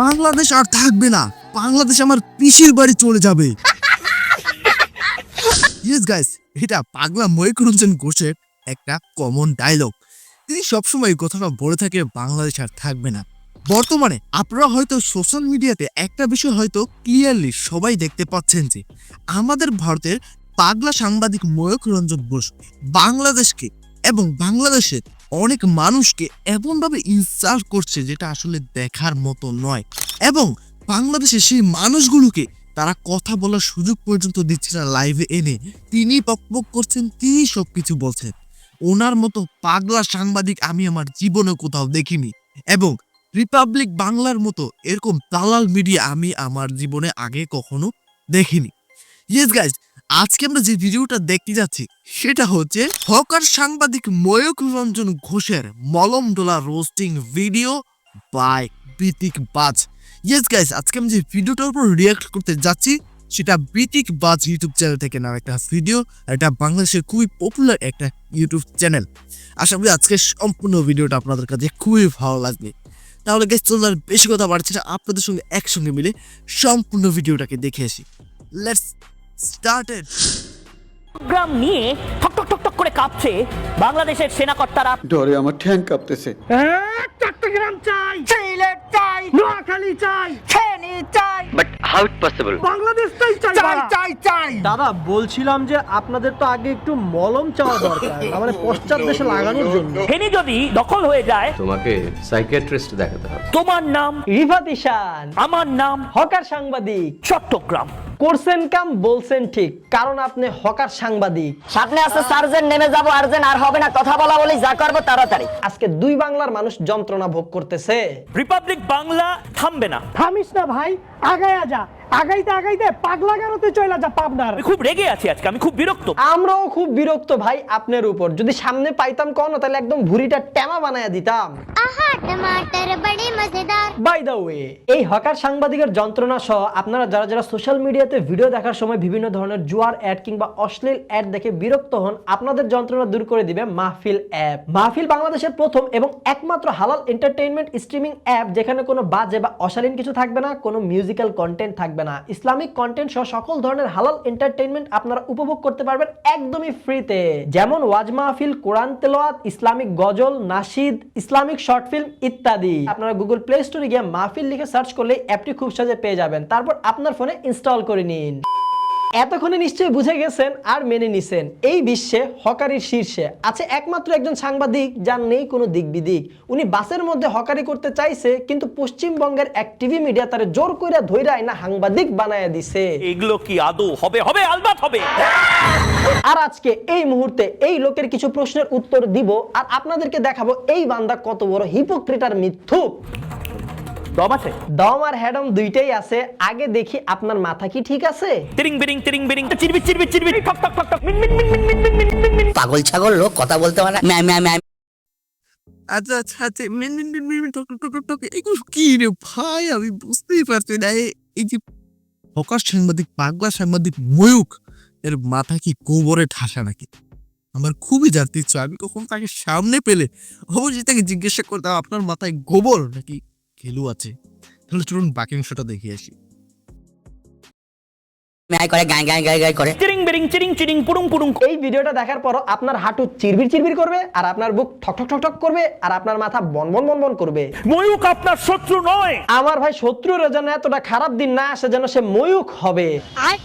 বাংলাদেশ আর থাকবে না। বাংলাদেশ আমার পিসির বাড়ি চলে যাবে। ইয়েস গাইস এটা পাগলা ময়ূরঞ্জন ঘোষের একটা কমন ডায়লগ তিনি সবসময় কথাটা বলে থাকে, বাংলাদেশ আর থাকবে না। বর্তমানে আপনারা হয়তো সোশ্যাল মিডিয়াতে একটা বিষয় হয়তো ক্লিয়ারলি সবাই দেখতে পাচ্ছেন যে, আমাদের ভারতের পাগলা সাংবাদিক ময়ূক রঞ্জন ঘোষ বাংলাদেশকে এবং বাংলাদেশের অনেক মানুষকে এমনভাবে ইনসাল্ট করছে যেটা আসলে দেখার মতো নয়। এবং বাংলাদেশে সেই মানুষগুলোকে তারা কথা বলার সুযোগ পর্যন্ত দিচ্ছে না লাইভে এনে। তিনি পকপক করছেন তিনি সব কিছু বলছেন। ওনার মতো পাগলা সাংবাদিক আমি আমার জীবনে কোথাও দেখিনি। এবং রিপাবলিক বাংলার মতো এরকম দালাল মিডিয়া আমি আমার জীবনে আগে কখনো দেখিনি। ইয়েস গাইজ আজকে আমরা যে ভিডিওটা দেখতে যাচ্ছি, সেটা হচ্ছে হকার সাংবাদিক ময়ূক রঞ্জন ঘোষের মলম ডোলা রোস্টিং ভিডিও বাই বিতিক বাজ ইয়েস গাইস আজকে আমি যে ভিডিওটার উপর রিয়াক্ট করতে যাচ্ছি, সেটা বিতিক বাজ ইউটিউব চ্যানেল থেকে নেওয়া একটা ভিডিও আর এটা বাংলাদেশের খুবই পপুলার একটা ইউটিউব চ্যানেল আশা করি আজকে সম্পূর্ণ ভিডিওটা আপনাদের কাছে খুবই ভালো লাগবে। তাহলে গেস চলুন আর বেশি কথা বাড়ছে আপনাদের সঙ্গে একসঙ্গে মিলে সম্পূর্ণ ভিডিওটাকে দেখে আসি। লেটস স্টার্টেড গ্রাম নিয়ে ঠক ঠক ঠক ঠক করে কাঁপছে বাংলাদেশের সেনাকর্তারা। ডরে আমার ঠ্যাং কাঁপতেছে। চট্টগ্রাম চাই। সিলেট চাই। নোয়াখালী চাই। ফেনী চাই। But how it possible? বাংলাদেশটাই চাই চাই চাই চাই দাদা বলছিলাম যে আপনাদের তো আগে একটু মলম চাওয়া দরকার মানে পশ্চাৎ দেশে লাগানোর জন্য। ফেনী যদি দখল হয়ে যায় তোমাকে সাইকিয়াট্রিস্ট দেখাতে হবে। তোমার নাম রিফাত ইশান আমার নাম হকার সাংবাদিক। চট্টগ্রাম। করছেন কাম বলছেন ঠিক। কারণ আপনি হকার সাংবাদিক। সামনে আছে সার্জেন্ট নেমে যাব আর্জেন্ট আর হবে না। কথা বলা বলি যা করব তাড়াতাড়ি। আজকে দুই বাংলার মানুষ যন্ত্রণা ভোগ করতেছে। রিপাবলিক বাংলা থামবে না। থামিস না ভাই আগায়া যা। আগাইতে আগাইতে পাগলা যা পাবনার। খুব রেগে আছি আজকে আমি খুব বিরক্ত। আমরাও খুব বিরক্ত ভাই আপনার উপর। যদি সামনে পাইতাম কোন তাহলে একদম টেমা বানায় দিতাম। আহা মজেদার। বাই দ্য ওয়ে এই হকার সাংবাদিকের যন্ত্রণা সহ আপনারা যারা যারা সোশ্যাল মিডিয়াতে ভিডিও দেখার সময় বিভিন্ন ধরনের জুয়ার অ্যাড কিংবা অশ্লীল অ্যাড দেখে বিরক্ত হন আপনাদের যন্ত্রণা দূর করে দিবে মাহফিল অ্যাপ মাহফিল বাংলাদেশের প্রথম এবং একমাত্র হালাল এন্টারটেইনমেন্ট স্ট্রিমিং অ্যাপ যেখানে কোনো বাজে বা অশালীন কিছু থাকবে না কোনো মিউজিক্যাল কন্টেন্ট থাকবে না। ইসলামিক কন্টেন্ট সহ সকল ধরনের হালাল এন্টারটেইনমেন্ট আপনারা উপভোগ করতে পারবেন একদমই ফ্রিতে যেমন ওয়াজ মাহফিল, কোরআন তেলোয়াত ইসলামিক গজল, নাসিদ, ইসলামিক শর্ট ফিল্ম ইত্যাদি। আপনারা গুগল প্লে স্টোরে গিয়ে মাহফিল লিখে সার্চ করলে অ্যাপটি খুব সহজে পেয়ে যাবেন। তারপর আপনার ফোনে ইনস্টল করে নিন। এতক্ষণে নিশ্চয়ই বুঝে গেছেন আর মেনে নিছেন। এই বিশ্বে হকারির শীর্ষে আছে একমাত্র একজন সাংবাদিক যার নেই কোনো দিক বিদিক উনি বাসের মধ্যে হকারি করতে চাইছে কিন্তু পশ্চিমবঙ্গের এক টিভি মিডিয়া তারে জোর কইরা ধইরা না সাংবাদিক বানায় দিছে। এগুলো কি আদৌ হবে? হবে আলবাত হবে! আর আজকে এই মুহূর্তে এই লোকের কিছু প্রশ্নের উত্তর দিব আর আপনাদেরকে দেখাবো এই বান্দা কত বড় হিপোক্রিটার মিথ্যুক। দম আছে দম আর হ্যাডম দুইটাই আছে আগে দেখি আপনার মাথা কি ঠিক আছে তিরিং বিরিং তিরিং বিরিং চিরবি চিরবি চিরবি ঠক ঠক ঠক ঠক মিন মিন মিন মিন মিন মিন মিন মিন মিন পাগল ছাগল লোক কথা বলতে পারে ম্যা ম্যা ম্যা আচ্ছা আচ্ছা আচ্ছা মিন মিন মিন মিন মিন টক টক টক টক এগুলো কি রে ভাই আমি বুঝতেই পারছি না এই যে হকার সাংবাদিক পাগলা সাংবাদিক ময়ূক এর মাথা কি গোবরে ঠাসা নাকি আমার খুবই জানতে ইচ্ছা আমি কখন তাকে সামনে পেলে অবশ্যই তাকে জিজ্ঞাসা করতাম আপনার মাথায় গোবর নাকি ঘেলু আছে। তাহলে চলুন বাকি অংশটা দেখে আসি। ম্যায় করে গায় গায় গায় গায় করে। চিরিং বিরিং চিরিং চিরিং পুরুং পুরুং এই ভিডিওটা দেখার পর আপনার হাঁটু চিরবির চিরবির করবে আর আপনার বুক ঠক ঠক ঠক ঠক করবে আর আপনার মাথা বন বন বন বন করবে। ময়ূক আপনার শত্রু নয়। আমার ভাই শত্রুর যেন এতটা খারাপ দিন না আসে যেন সে ময়ূক হবে।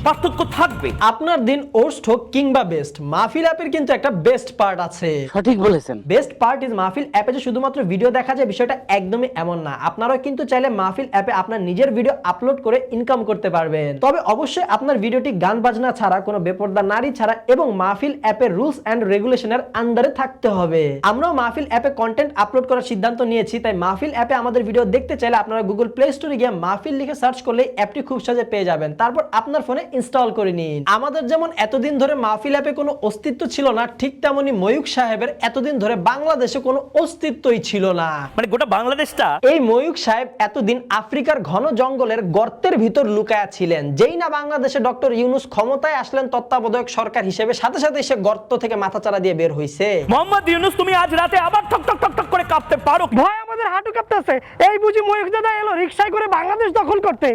পার্থক্য থাকবে। আপনার দিন হোক কিংবা বেস্ট মাহফিল অ্যাপের কিন্তু একটা বেস্ট পার্ট আছে। সঠিক বলেছেন। বেস্ট পার্ট ইজ মাহফিল অ্যাপে যে শুধুমাত্র ভিডিও দেখা যায় বিষয়টা একদমই এমন না। আপনারাও কিন্তু চাইলে মাহফিল অ্যাপে আপনার নিজের ভিডিও আপলোড করে ইনকাম করতে পারবেন। তবে অবশ্যই আপনার ভিডিওটি গান বাজনা ছাড়া কোনো বেপর্দা নারী ছাড়া এবং মাহফিল অ্যাপের রুলস অ্যান্ড রেগুলেশনের আন্ডারে থাকতে হবে। আমরাও মাহফিল অ্যাপে কন্টেন্ট আপলোড করার সিদ্ধান্ত নিয়েছি তাই মাহফিল অ্যাপে আমাদের ভিডিও দেখতে চাইলে আপনারা গুগল প্লে স্টোরে গিয়ে মাহফিল লিখে সার্চ করলে অ্যাপটি খুব সহজে পেয়ে যাবেন। তারপর আপনার ফোনে ইনস্টল করে নিন। আমাদের যেমন এতদিন ধরে মাহফিল অ্যাপে কোনো অস্তিত্ব ছিল না ঠিক তেমনি ময়ূক সাহেবের এতদিন ধরে বাংলাদেশে কোনো অস্তিত্বই ছিল না। মানে গোটা বাংলাদেশটা এই ময়ূক সাহেব এতদিন আফ্রিকার ঘন জঙ্গলের গর্তের ভিতর লুকায়া ছিলেন যেই না বাংলাদেশের ডক্টর ইউনুস ক্ষমতায় আসলেন তত্ত্বাবধায়ক সরকার হিসেবে সাথে সাথে সে গর্ত থেকে মাথাচাড়া দিয়ে বের হইছে। মোহাম্মদ ইউনুস তুমি আজ রাতে আবার ঠক ঠক ঠক ঠক করে কাঁপতে পারো ভয় আমাদের হাঁটু কাঁপতেছে। এই বুঝি ময়ূখ দাদা এলো রিক্সায় করে বাংলাদেশ দখল করতে।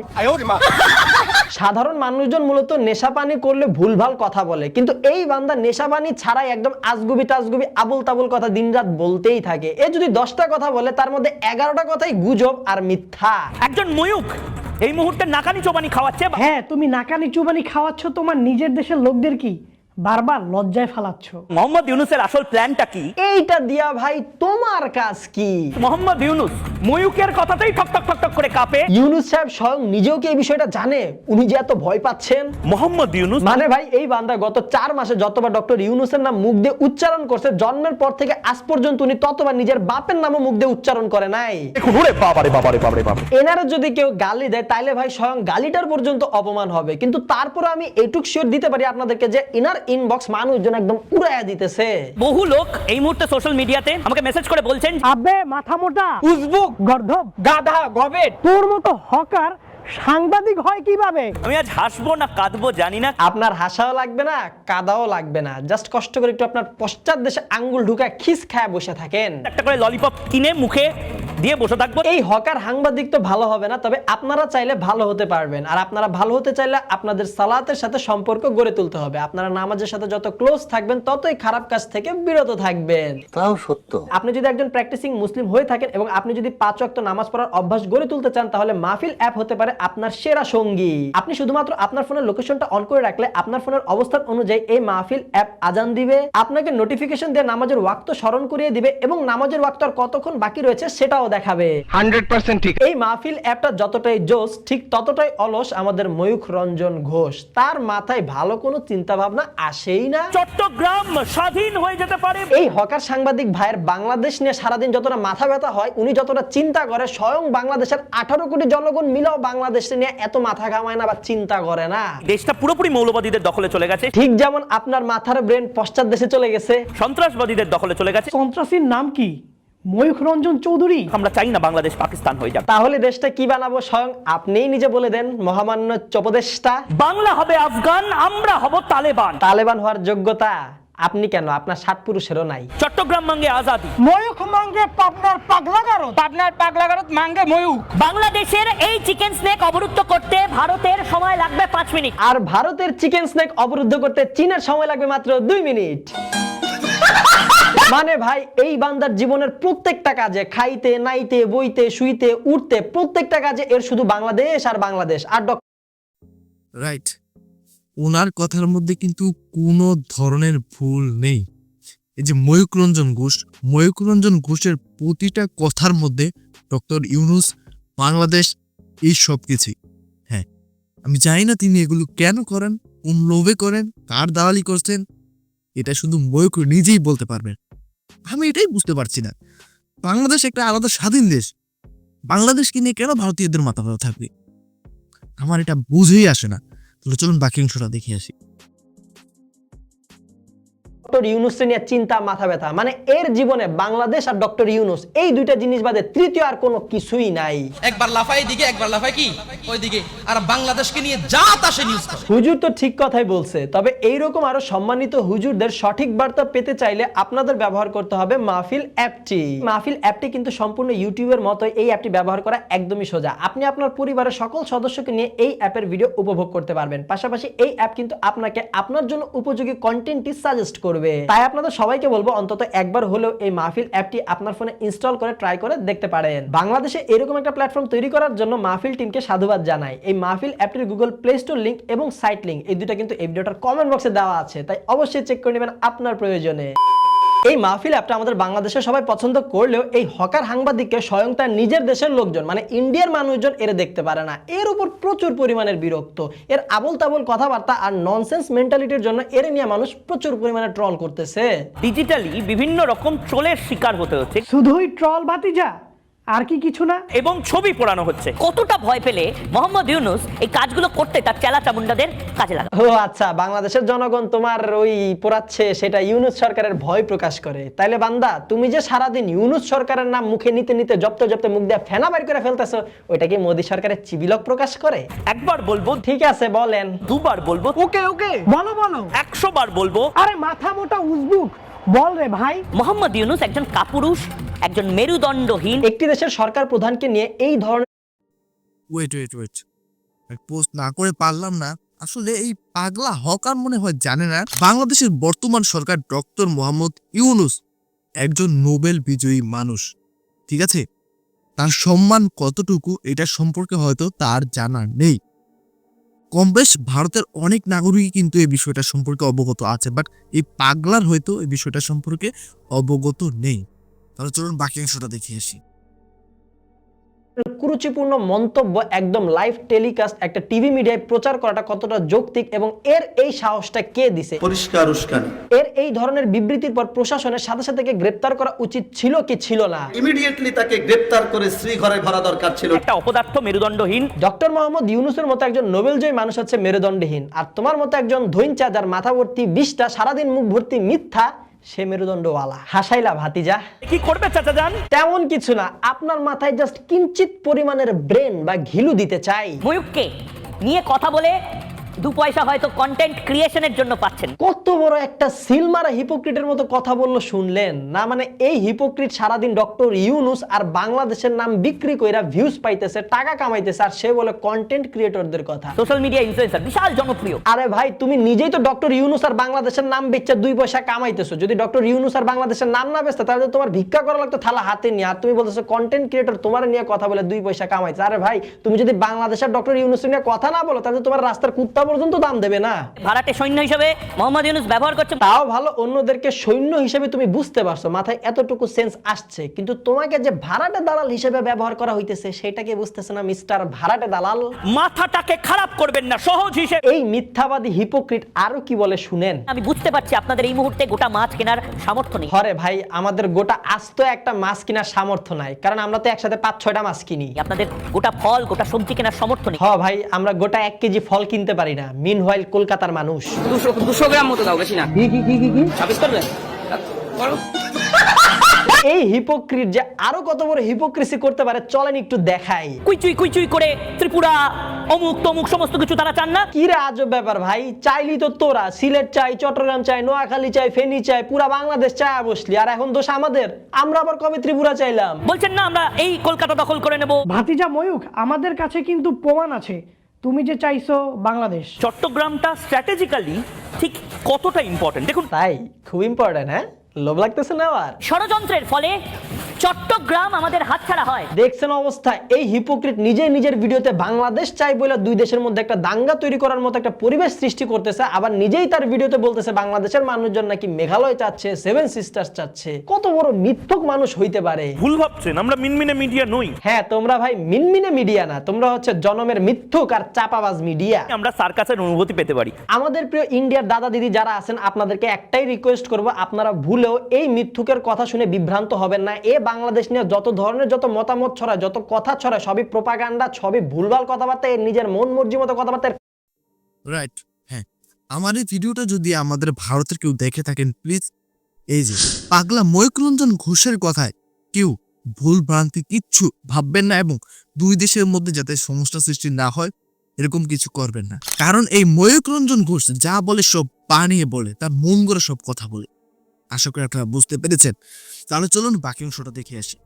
সাধারণ মানুষজন মূলত নেশা পানি করলে ভুলভাল কথা বলে কিন্তু এই বান্দা নেশা পানি ছাড়াই একদম আজগুবি তাজগুবি আবুল তাবুল কথা দিনরাত বলতেই থাকে। এ যদি দশটা কথা বলে তার মধ্যে এগারোটা কথাই গুজব আর মিথ্যা। একজন ময়ূক এই মুহূর্তে নাকানি চোবানি খাওয়াচ্ছে হ্যাঁ তুমি নাকানি চোবানি খাওয়াচ্ছ, তোমার নিজের দেশের লোকদের কি? বারবার লজ্জায় ফালাচ্ছ। মোহাম্মদ ইউনুসের আসল প্ল্যানটা কি? এইটা দিয়া ভাই তোমার কাজ কি? মোহাম্মদ ইউনুস ময়ূকের কথাতেই ঠক ঠক ঠক ঠক করে কাঁপে। ইউনুস সাহেব স্বয়ং নিজেও কি এই বিষয়টা জানে? উনি যে এত ভয় পাচ্ছেন? মোহাম্মদ ইউনুস মানে ভাই এই বান্দা গত চার মাসে যতবার ডক্টর ইউনুসের নাম মুখ দিয়ে উচ্চারণ করছে জন্মের পর থেকে আজ পর্যন্ত উনি ততবার নিজের বাপের নামও মুখ দিয়ে উচ্চারণ করে নাই। এনারা যদি কেউ গালি দেয় তাইলে ভাই স্বয়ং গালিটার পর্যন্ত অপমান হবে। কিন্তু তারপরে আমি এইটুক শিওর দিতে পারি আপনাদেরকে যে ইনার ইনবক্স মানুষজন একদম উড়াইয়া দিতেছে। বহু লোক এই মুহূর্তে সোশ্যাল মিডিয়াতে আমাকে মেসেজ করে বলছেন আবে মাথা মোটা উজবুক গর্ধব। গাধা গবেট। তোর মতো হকার সাংবাদিক হয় কীভাবে? আমি আজ হাসবো না কাঁদবো জানি না। আপনার হাসাও লাগবে না কাদাও লাগবে না। জাস্ট কষ্ট করে একটু আপনার পশ্চাৎ দেশে আঙ্গুল ঢুকায় খিস খায় বসে থাকেন। একটা করে ললিপপ কিনে মুখে দিয়ে বসে থাকব। এই হকার সাংবাদিক তো ভালো হবে না তবে আপনারা চাইলে ভালো হতে পারবেন। আর আপনারা ভালো হতে চাইলে আপনাদের সালাতের সাথে সম্পর্ক গড়ে তুলতে হবে। আপনারা নামাজের সাথে যত ক্লোজ থাকবেন ততই খারাপ কাজ থেকে বিরত থাকবেন। তাও সত্য। আপনি যদি একজন প্র্যাকটিসিং মুসলিম হয়ে থাকেন এবং আপনি যদি পাঁচ ওয়াক্ত নামাজ পড়ার অভ্যাস গড়ে তুলতে চান তাহলে মাহফিল অ্যাপ হতে পারে আপনার সেরা সঙ্গী। আপনি শুধুমাত্র আপনার ফোনের লোকেশনটা অন করে রাখলে আপনার ফোনের অবস্থান অনুযায়ী এই মাহফিল অ্যাপ আজান দিবে। আপনাকে নোটিফিকেশন দিয়ে নামাজের ওয়াক্ত স্মরণ করিয়ে দিবে এবং নামাজের ওয়াক্ত আর কতক্ষণ বাকি রয়েছে সেটাও দেখাবে। হান্ড্রেড ঠিক। এই মাহফিল অ্যাপটা যতটাই জোস ঠিক ততটাই অলস আমাদের ময়ূখ রঞ্জন ঘোষ। তার মাথায় ভালো কোনো চিন্তা ভাবনা আসেই না। চট্টগ্রাম স্বাধীন হয়ে যেতে পারে। এই হকার সাংবাদিক ভাইয়ের বাংলাদেশ নিয়ে সারাদিন যতটা মাথা ব্যথা হয় উনি যতটা চিন্তা করে স্বয়ং বাংলাদেশের আঠারো কোটি জনগণ মিলেও বাংলাদেশ নিয়ে এত মাথা ঘামায় না বা চিন্তা করে না। দেশটা পুরোপুরি মৌলবাদীদের দখলে চলে গেছে। ঠিক যেমন আপনার মাথার ব্রেন পশ্চাৎ দেশে চলে গেছে। সন্ত্রাসবাদীদের দখলে চলে গেছে। সন্ত্রাসীর নাম কি? ময়ূখ রঞ্জন চৌধুরী? আমরা চাই না বাংলাদেশ পাকিস্তান হয়ে যাক। তাহলে দেশটা কি বানাবো? স্বয়ং আপনিই নিজে বলে দেন মহামান্য চপদেশটা। বাংলা হবে আফগান আমরা হব তালেবান। তালেবান হওয়ার যোগ্যতা। আপনি কেন? আপনার সাত পুরুষেরও নাই। চট্টগ্রাম মাঙ্গে আজাদি। ময়ূখ মাঙ্গে পাবনার পাগলা গারদ। পাবনার পাগলা গারদ মাঙ্গে ময়ূখ। বাংলাদেশের এই চিকেন স্নেক অবরুদ্ধ করতে ভারতের সময় লাগবে পাঁচ মিনিট। আর ভারতের চিকেন স্নেক অবরুদ্ধ করতে চীনের সময় লাগবে মাত্র দুই মিনিট। মানে ভাই এই বান্দার জীবনের প্রত্যেকটা কাজে খাইতে নাইতে বইতে শুইতে উঠতে প্রত্যেকটা কাজে এর শুধু বাংলাদেশ আর বাংলাদেশ। আর ডক- রাইট ওনার কথার মধ্যে কিন্তু কোনো ধরনের ভুল নেই। এই যে ময়ূকরঞ্জন ঘোষ, ময়ূকরঞ্জন ঘোষের প্রতিটা কথার মধ্যে ডক্টর ইউনুস, বাংলাদেশ এই সব কিছুই। হ্যাঁ আমি জানি না তিনি এগুলো কেন করেন, কোন লোভে করেন, কার দালালি করছেন, এটা শুধু ময়ূক নিজেই বলতে পারবেন। আমি এটাই বুঝতে পারছি না। বাংলাদেশ একটা আলাদা স্বাধীন দেশ। বাংলাদেশকে নিয়ে কেন ভারতীয়দের মাথা থাকবে? আমার এটা বুঝেই আসে না। চলুন বাকি অংশটা দেখে আসি। ডক্টর ইউনুসকে নিয়ে চিন্তা মাথা ব্যথা। মানে এর জীবনে বাংলাদেশ আর ডক্টর ইউনুস এই দুইটা জিনিস বাদে তৃতীয় আর কোনো কিছুই নাই। একবার লাফাই দিকে একবার লাফাই কি? ওইদিকে। আর বাংলাদেশকে নিয়ে যা তা সে নিউজ হুজুর তো ঠিক কথাই বলছে তবে এইরকম আরও সম্মানিত হুজুরদের সঠিক বার্তা পেতে চাইলে আপনাদের ব্যবহার করতে হবে মাহফিল অ্যাপটি। মাহফিল অ্যাপটি কিন্তু সম্পূর্ণ ইউটিউবের মতো এই অ্যাপটি ব্যবহার করা একদমই সোজা। আপনি আপনার পরিবারের সকল সদস্যকে নিয়ে এই অ্যাপের ভিডিও উপভোগ করতে পারবেন। পাশাপাশি এই অ্যাপ কিন্তু আপনাকে আপনার জন্য উপযোগী কন্টেন্টটি সাজেস্ট করবে। তাই আপনাদের সবাইকে বলব, অন্তত একবার হলেও এই মাহফিল অ্যাপটি আপনার ফোনে ইনস্টল করে ট্রাই করে দেখতে পারেন। বাংলাদেশে এরকম একটা প্ল্যাটফর্ম তৈরি করার জন্য মাহফিল টিমকে সাধুবাদ জানাই। এই মাহফিল অ্যাপটির গুগল প্লে স্টোর লিঙ্ক এবং সাইট লিঙ্ক এই দুটো কিন্তু এই ভিডিওটার কমেন্ট বক্সে দেওয়া আছে। তাই অবশ্যই চেক করে নেবেন আপনার প্রয়োজনে। এই মাহফিল অ্যাপটা আমাদের বাংলাদেশে সবাই পছন্দ করলেও এই হকার সাংবাদিককে স্বয়ং তার নিজের দেশের লোকজন মানে ইন্ডিয়ার মানুষজন এর দেখতে পারে না। এর উপর প্রচুর পরিমাণের বিরক্ত। এর আবল তাবল কথাবার্তা আর ননসেন্স মেন্টালিটির জন্য এর নিয়ে মানুষ প্রচুর পরিমাণে ট্রল করতেছে। ডিজিটালি বিভিন্ন রকম ট্রোলের শিকার হতে হচ্ছে। শুধুই ট্রল ভাতিজা? আর কি কিছু না? এবং ছবি পোড়ানো হচ্ছে। কতটা ভয় পেলে মোহাম্মদ ইউনুস এই কাজগুলো করতে তার চেলা চামুন্ডাদের কাজে লাগা ও আচ্ছা বাংলাদেশের জনগণ তোমার ওই পোড়াচ্ছে সেটা ইউনুস সরকারের ভয় প্রকাশ করে। তাইলে বান্দা তুমি যে সারাদিন ইউনুস সরকারের নাম মুখে নিতে নিতে জপ্ত জপ্তে মুখ দিয়ে ফেনা বের করে ফেলতেছো ওইটা কি মোদী সরকারের চিবিলক প্রকাশ করে? একবার বলব ঠিক আছে বলেন। দুবার বলব ওকে ওকে বলো বলো। একশো বার বলব আরে মাথা মোটা উজবুক। বল রে ভাই। মোহাম্মদ ইউনুস একজন কাপুরুষ একজন মেরুদণ্ডহীন। একটি দেশের সরকার প্রধানকে নিয়ে এই ধরনের ওয়েট ওয়েট ওয়েট পোস্ট না করে পারলাম না। আসলে এই পাগলা হকার মনে হয় জানে না। বাংলাদেশের বর্তমান সরকার ডক্টর মোহাম্মদ ইউনুস একজন নোবেল বিজয়ী মানুষ। ঠিক আছে? তার সম্মান কতটুকু এটা সম্পর্কে হয়তো তার জানা নেই। কম বেশ ভারতের অনেক নাগরিকই কিন্তু এই বিষয়টা সম্পর্কে অবগত আছে বাট এই পাগলার হয়তো এই বিষয়টা সম্পর্কে অবগত নেই। তাহলে চলুন বাকি অংশটা দেখে আসি। কুরুচিপূর্ণ মন্তব্য একদম লাইভ টেলিকাস্ট একটা টিভি মিডিয়ায় প্রচার করাটা কতটা যৌক্তিক এবং এর এই সাহসটা কে দিছে? পরিষ্কার উস্কানি। এর এই ধরনের বিবৃতির পর প্রশাসনের সাথে সাথে গ্রেপ্তার করা উচিত ছিল কি ছিল না? ইমিডিয়েটলি তাকে গ্রেপ্তার করে শ্রীঘরে ভরা দরকার ছিল। একটা অপদার্থ মেরুদণ্ডহীন। ডক্টর মোহাম্মদ ইউনুসের মতো একজন নোবেলজয়ী মানুষ হচ্ছে মেরুদণ্ডহীন। আর তোমার মতো একজন ধৈঞ্চা যার মাথা ভর্তি বিষটা সারাদিন মুখ ভর্তি মিথ্যা সে মেরুদণ্ডওয়ালা। হাসাইলা ভাতিজা। কি করবে চাচা যান তেমন কিছু না আপনার মাথায় জাস্ট কিঞ্চিত পরিমাণের ব্রেন বা ঘিলু দিতে চাই। ময়ূককে নিয়ে কথা বলে দু পয়সা হয়তো কন্টেন্ট ক্রিয়েশনের জন্য পাচ্ছেন। কত বড় একটা সিলমারা হিপোক্রিটের মতো কথা বলল শুনলেন? না মানে এই হিপোক্রিট সারাদিন ডক্টর ইউনুস আর বাংলাদেশের নাম বিক্রি কইরা ভিউজ পাইতেছে টাকা কামাইতেছে আর সে বলে কন্টেন্ট ক্রিয়েটরদের কথা। সোশ্যাল মিডিয়া ইনফ্লুয়েন্সার বিশাল জনপ্রিয়। আরে ভাই তুমি নিজেই তো ডক্টর ইউনুস আর বাংলাদেশের নাম বেচে দুই পয়সা কামাইতেছো। যদি ডক্টর ইউনুস আর বাংলাদেশের নাম না বেচতে তাহলে তোমার ভিক্ষা করা লাগতো থালা হাতে নিয়ে। আর তুমি বলতেছো কন্টেন্ট ক্রিয়েটর তোমার নিয়ে কথা বলে দুই পয়সা কামাইছে আরে ভাই তুমি যদি বাংলাদেশের ডক্টর ইউনুস নিয়ে কথা না বলো তাহলে তোমার রাস্তার কুত্তা পর্যন্ত দাম দেবে না। ভাড়াটে সৈন্য হিসেবে মোহাম্মদ ইউনুস ব্যবহার করছে তাও ভালো অন্যদেরকে সৈন্য হিসেবে তুমি বুঝতে পারছ মাথায় এতটুকু সেন্স আসছে। কিন্তু তোমাকে যে ভাড়াটে দালাল হিসেবে ব্যবহার করা হইতেছে সেটাকে বুঝতেছে না মিস্টার ভাড়াটে দালাল? মাথাটাকে খারাপ করবেন না সহজ হিসেবে। এই মিথ্যাবাদী হিপোক্রিট আরও কি বলে শুনেন? আমি বুঝতে পারছি আপনাদের এই মুহূর্তে গোটা মাছ কেনার সামর্থ্য নেই। হরে ভাই আমাদের গোটা আস্ত একটা মাছ কেনার সামর্থ্য নাই কারণ আমরা তো একসাথে পাঁচ ছয়টা মাছ কিনি। আপনাদের গোটা ফল গোটা সবজি কেনার সামর্থ্য নেই। হ ভাই আমরা গোটা এক কেজি ফল কিনতে পারি না। মিন হোয়াইল কলকাতার মানুষ। দুশো দুশো গ্রাম মতো দাও বেশি না। ছাব্বিশ এই হিপোক্রিট যে আরও কত বড় হিপোক্রিসি করতে পারে চলেন একটু দেখাই। কুইচুই কুইচুই করে ত্রিপুরা অমুক তমুক সমস্ত কিছু তারা চান না? কি রে আজব ব্যাপার ভাই? চাইলি তো তোরা। সিলেট চাই চট্টগ্রাম চাই নোয়াখালী চাই ফেনী চাই পুরা বাংলাদেশ চাই বসলি আর এখন দোষ আমাদের। আমরা আবার কবে ত্রিপুরা চাইলাম? বলছেন না আমরা এই কলকাতা দখল করে নেব। ভাতিজা ময়ূক আমাদের কাছে কিন্তু প্রমাণ আছে। তুমি যে চাইছো বাংলাদেশ। চট্টগ্রামটা স্ট্র্যাটেজিক্যালি ঠিক কতটা ইম্পর্টেন্ট দেখুন তাই খুব ইম্পর্টেন্ট হ্যাঁ? লোভ লাগতেছে না আবার? ষড়যন্ত্রের ফলে চট্টগ্রাম আমাদের হাতছাড়া হয়। দেখছেন অবস্থা এই হিপোক্রিট নিজে নিজের ভিডিওতে বাংলাদেশ চাই বলে দুই দেশের মধ্যে একটা দাঙ্গা তৈরি করার মতো একটা পরিবেশ সৃষ্টি করতেছে আবার নিজেই তার ভিডিওতে বলতেছে বাংলাদেশের মানুষজন নাকি মেঘালয় চাচ্ছে সেভেন সিস্টার্স চাচ্ছে। কত বড় মিথ্যক মানুষ হইতে পারে। ভুল ভাবছেন আমরা মিনমিনে মিডিয়া নই। হ্যাঁ তোমরা ভাই মিনমিনে মিডিয়া না তোমরা হচ্ছে জনমের মিথ্যুক আর চাপাবাজ মিডিয়া আমরা সার্কাসের অনুভূতি পেতে পারি। আমাদের প্রিয় ইন্ডিয়ার দাদা দিদি যারা আছেন আপনাদেরকে একটাই রিকোয়েস্ট করব আপনারা ভুলেও এই মিথ্যুকের কথা শুনে বিভ্রান্ত হবেন না। এ বাংলাদেশ নিয়ে যত ধরনের যত মতামত ছড়ায়, যত কথা ছড়ায়, সবই প্রোপাগান্ডা সবই ভুলভাল কথাবার্তা, এর নিজের মন মর্জি মতো কথাবার্তা রাইট হ্যাঁ। আমার এই ভিডিওটা যদি আমাদের ভারতের কেউ দেখে থাকেন প্লিজ এই যে, পাগলা ময়ূকরঞ্জন ঘোষের কথায় কেউ ভুল ভ্রান্তি কিচ্ছু ভাববেন না এবং দুই দেশের মধ্যে যাতে সমস্যা সৃষ্টি না হয়, এরকম কিছু করবেন না। কারণ এই ময়ূকরঞ্জন ঘোষ যা বলে সব বানিয়ে বলে, তার মন করে সব কথা বলে। আশা করি আপনারা বুঝতে পেরেছেন। তাহলে চলুন বাকি অংশটা দেখে আসি।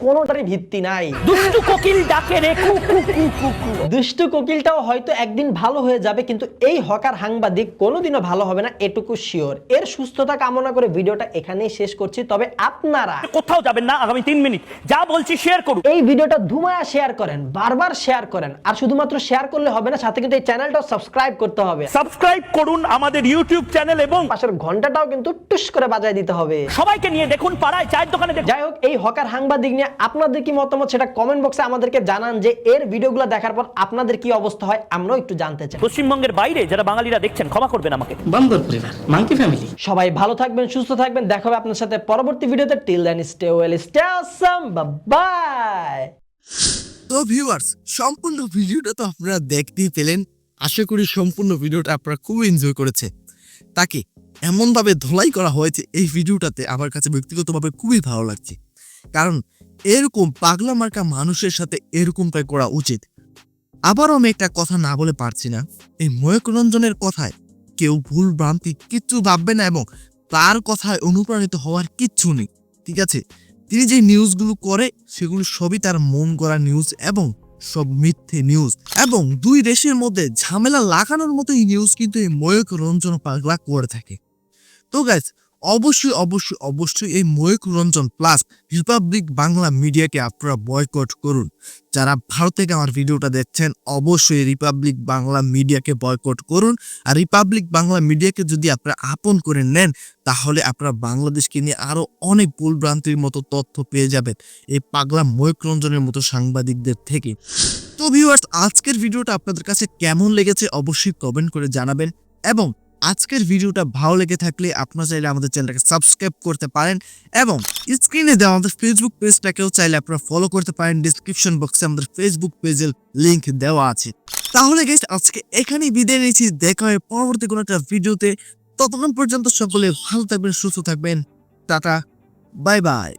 কোনোটারই ভিত্তি নাই। দুষ্টু কোকিল ডাকে রে কু কু কু কু কু। দুষ্টু কোকিলটাও হয়তো একদিন ভালো হয়ে যাবে কিন্তু এই হকার সাংবাদিক কোনোদিনও ভালো হবে না এটুকু শিওর এর সুস্থতা কামনা করে ভিডিওটা এখানেই শেষ করছি তবে আপনারা কোথাও যাবেন না আগামী তিন মিনিট। যা বলছি শেয়ার করুন। এই ভিডিওটা ধুমায়া শেয়ার করেন বারবার শেয়ার করেন আর শুধুমাত্র শেয়ার করলে হবে না সাথে কিন্তু এই চ্যানেলটাও সাবস্ক্রাইব করতে হবে। সাবস্ক্রাইব করুন আমাদের ইউটিউব চ্যানেল এবং পাশের ঘন্টাটাও কিন্তু টুস করে বাজায় দিতে হবে। সবাইকে নিয়ে দেখুন পাড়ায় চায়ের দোকানে যাই হোক এই হকার সাংবাদিক নিয়ে আপনাদের কি মতামত সেটা কমেন্ট বক্সে আমাদেরকে জানান যে এর ভিডিওগুলো দেখার পর আপনাদের কি অবস্থা হয় আমরাও একটু জানতে চাই। পশ্চিমবঙ্গের বাইরে যারা বাঙালিরা দেখছেন ক্ষমা করবেন আমাকে। বান্দর পরিবার মাঙ্কি ফ্যামিলি সবাই ভালো থাকবেন সুস্থ থাকবেন। দেখা হবে আপনার সাথে পরবর্তী ভিডিওতে। Till then stay well stay awesome bye তো ভিউয়ার্স সম্পূর্ণ ভিডিওটা তো আপনারা দেখতেই পেলেন। আশা করি সম্পূর্ণ ভিডিওটা আপনারা খুব এনজয় করেছে। তাকে এমনভাবে ধোলাই করা হয়েছে এই ভিডিওটাতে আমার কাছে ব্যক্তিগতভাবে খুবই ভালো লাগছে। কারণ এরকম পাগলা মার্কা মানুষের সাথে এরকমটাই করা উচিত। আবারও আমি একটা কথা না বলে পারছি না। এই ময়ূক রঞ্জনের কথায় কেউ ভুল ভ্রান্তি কিচ্ছু ভাববে না এবং তার কথায় অনুপ্রাণিত হওয়ার কিচ্ছু নেই, ঠিক আছে? তিনি যে নিউজগুলো করে, সেগুলো সবই তার মন করা নিউজ এবং সব মিথ্যে নিউজ এবং দুই দেশের মধ্যে ঝামেলা লাগানোর মতো এই নিউজ কিন্তু এই ময়ূক রঞ্জন পাগলা করে থাকে। তো গাইজ অবশ্যই অবশ্যই অবশ্যই এই ময়ূক রঞ্জন প্লাস রিপাবলিক বাংলা মিডিয়াকে আপনারা বয়কট করুন। যারা ভারত থেকে আমার ভিডিওটা দেখছেন, অবশ্যই রিপাবলিক বাংলা মিডিয়াকে বয়কট করুন। আর রিপাবলিক বাংলা মিডিয়াকে যদি আপনারা আপন করে নেন, তাহলে আপনারা বাংলাদেশকে নিয়ে আরও অনেক ভুলভ্রান্তির মতো তথ্য পেয়ে যাবেন এই পাগলা ময়ূক রঞ্জনের মতো সাংবাদিকদের থেকে। তো ভিউয়ার্স আজকের ভিডিওটা আপনাদের কাছে কেমন লেগেছে অবশ্যই কমেন্ট করে জানাবেন এবং আজকের ভিডিওটা ভালো লেগে থাকলে আপনারা চাইলে আমাদের চ্যানেলটাকে সাবস্ক্রাইব করতে পারেন এবং স্ক্রিনে দেওয়া আমাদের ফেসবুক পেজটাকেও চাইলে আপনারা ফলো করতে পারেন। ডিসক্রিপশন বক্সে আমাদের ফেসবুক পেজের লিংক দেওয়া আছে। তাহলে গেস আজকে এখানেই বিদায় নিয়েছি দেখা হয় পরবর্তী কোনো একটা ভিডিওতে। ততক্ষণ পর্যন্ত সকলে ভালো থাকবেন, সুস্থ থাকবেন। Tata bye bye